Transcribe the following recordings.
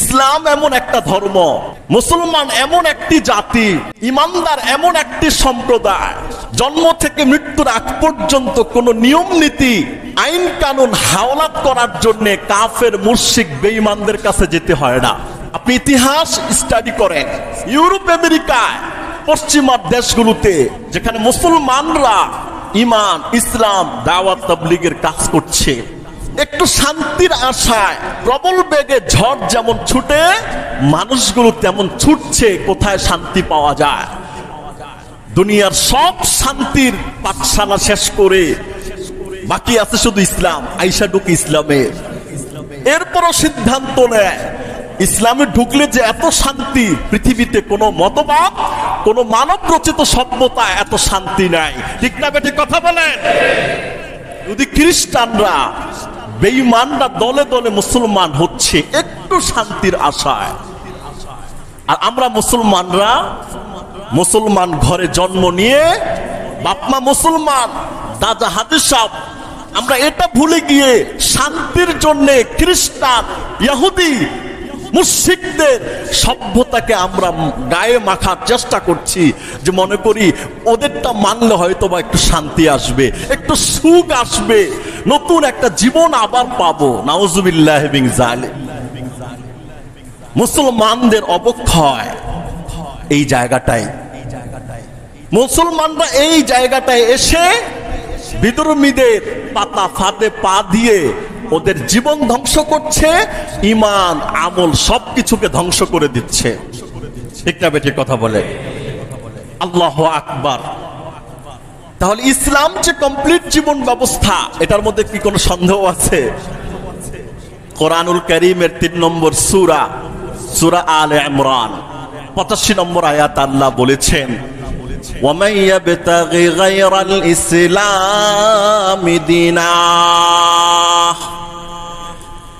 ইসলাম এমন একটা ধর্ম, মুসলমান এমন একটি জাতি, ইমানদার এমন একটি সম্প্রদায়। জন্ম থেকে মৃত্যুর আগ পর্যন্ত কোন নিয়ম, নীতি, আইন, কানুন হাওলাত করার জন্য কাফের মুর্শিক বেঈমানদের কাছে যেতে হয় না। আপনি ইতিহাস স্টাডি করেন। ইউরোপ, আমেরিকায় পশ্চিমার দেশগুলোতে, যেখানে মুসলমানরা ইমান, ইসলাম, দাওয়াত, তাবলিগের কাজ করছে। একটু শান্তির আশায়, প্রবল বেগে ঝড় যেমন ছুটে, মানুষগুলো তেমন ছুটছে, কোথায় শান্তি পাওয়া যায়? দুনিয়ার সব শান্তির পাঠশালা শেষ করে, বাকি আছে শুধু ইসলাম, আইসা ঢুক ইসলামের। এরপরও সিদ্ধান্ত নেয়, ইসলামে ঢুকলে যে এত শান্তি, পৃথিবীতে কোনো মতবাদ, কোনো মানব রচিত সভ্যতা এত শান্তি নাই। ঠিক না বেটি কথা বলেন? যদি খ্রিস্টানরা বেঈমানরা দলে দলে মুসলমান হচ্ছে, একটু শান্তির আশায়। আর আমরা মুসলমানরা, মুসলমান ঘরে জন্ম নিয়ে বাপমা মুসলমান, দাদা হাদিস আমরা এটা ভুলে গিয়ে শান্তির জন্য খ্রিস্টান, ইহুদি মুশিকদের সভ্যতাকে আমরা গায়ে মাখার চেষ্টা করছি যে মনে করি ওদেরটা মানলে হয়তো বা একটু শান্তি আসবে, একটু সুখ আসবে। নতুন একটা জীবন আবার পাবো। নাউজুবিল্লাহ মুসলমানদের অবক্ষয় এই জায়গাটাই। মুসলমানরা এই জায়গাটায় এসে বিদর্মীদের পাতা ফাতে পা দিয়ে ওদের জীবন ধ্বংস করছে ইমান আমল সবকিছুকে ধ্বংস করে দিচ্ছে। ঠিক না বেঠিক কথা বলে? আল্লাহ আকবার। তাহলে ইসলাম যে কমপ্লিট জীবন ব্যবস্থা এটার মধ্যে কি কোনো সন্দেহ আছে কোরআনুল করিমের তিন নম্বর সুরা সুরা আল ইমরান পঁচাশি নম্বর আয়াত আল্লাহ বলেছেন ومن يبتغي غير الإسلام دينا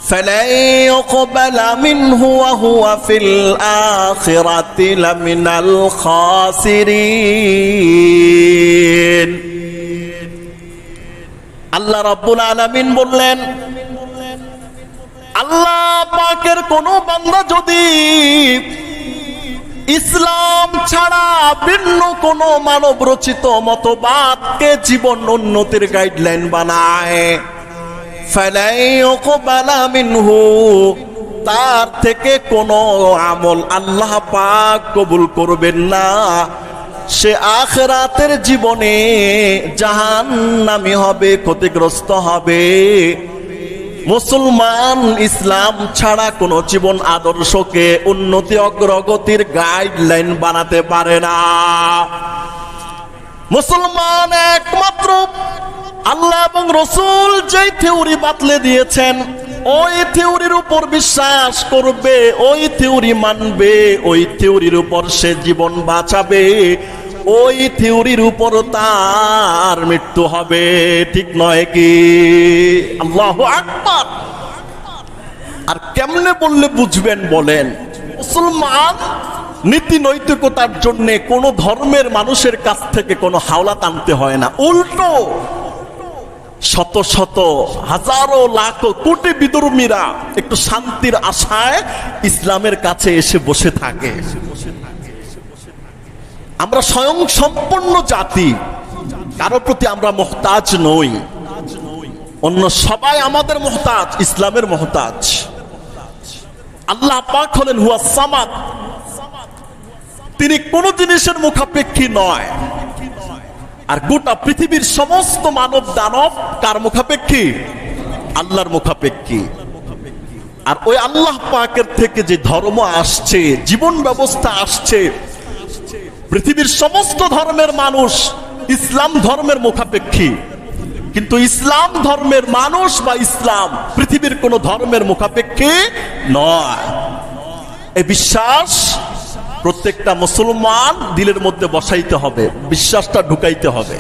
فلن يقبل منه وهو في الآخرة لمن الخاسرين আল্লাহ রাব্বুল আলামিন বললেন আল্লাহ পাকের কোন বান্দা যদি ইসলাম ছাড়া ভিন্ন কোন মানব রচিত মতবাদকে জীবন উন্নতির গাইডলাইন বানায় মিনহু তার থেকে কোন আমল আল্লাহ পাক কবুল করবেন না। সে আখরাতের জীবনে জাহান্নামী হবে, ক্ষতিগ্রস্ত হবে। মুসলমান ইসলাম ছাড়া কোন জীবন আদর্শকে উন্নতি অগ্রগতির গাইডলাইন বানাতে পারে না। মুসলমান একমাত্র আল্লাহ এবং রসুল যেই থিওরি বাতলে দিয়েছেন, ওই থিওরির উপর বিশ্বাস করবে, ওই থিওরি মানবে, ওই থিওরির উপর সে জীবন বাঁচাবে, ওই থিওরির উপর তার মৃত্যু হবে, ঠিক নয় কি? আল্লাহ আকবার। আর কেমনে বললে বুঝবেন বলেন? মুসলমান নীতি নৈতিকতার জন্য কোন ধর্মের মানুষের কাছ থেকে কোনো হাওলা টানতে হয় না। উল্টো শত শত হাজারো লাখ কোটি বিদর্মীরা একটু শান্তির আশায় ইসলামের কাছে এসে বসে থাকে। আমরা স্বয়ং সম্পন্ন জাতি, কারও প্রতি আমরা মোহতাজ নই। অন্য সবাই আমাদের মোহতাজ, ইসলামের মোহতাজ। আল্লাহ পাক হলেন হুয়া সামাদ। তিনি কোন জিনিসের মুখাপেক্ষী নয়। আর গোটা পৃথিবীর সমস্ত মানব দানব কার মুখাপেক্ষী? আল্লাহর মুখাপেক্ষী। আর ওই আল্লাহ পাকের থেকে যে ধর্ম আসছে, জীবন ব্যবস্থা আসছে, পৃথিবীর সমস্ত ধর্মের মানুষ ইসলাম ধর্মের মুখাপেক্ষী। কিন্তু ইসলাম ধর্মের মানুষ বা ইসলাম পৃথিবীর কোন ধর্মের মুখাপেক্ষী নয়। এ বিশ্বাস প্রত্যেকটা মুসলমান দিলের মধ্যে বসাইতে হবে বিশ্বাসটা ঢুকাইতে হবে।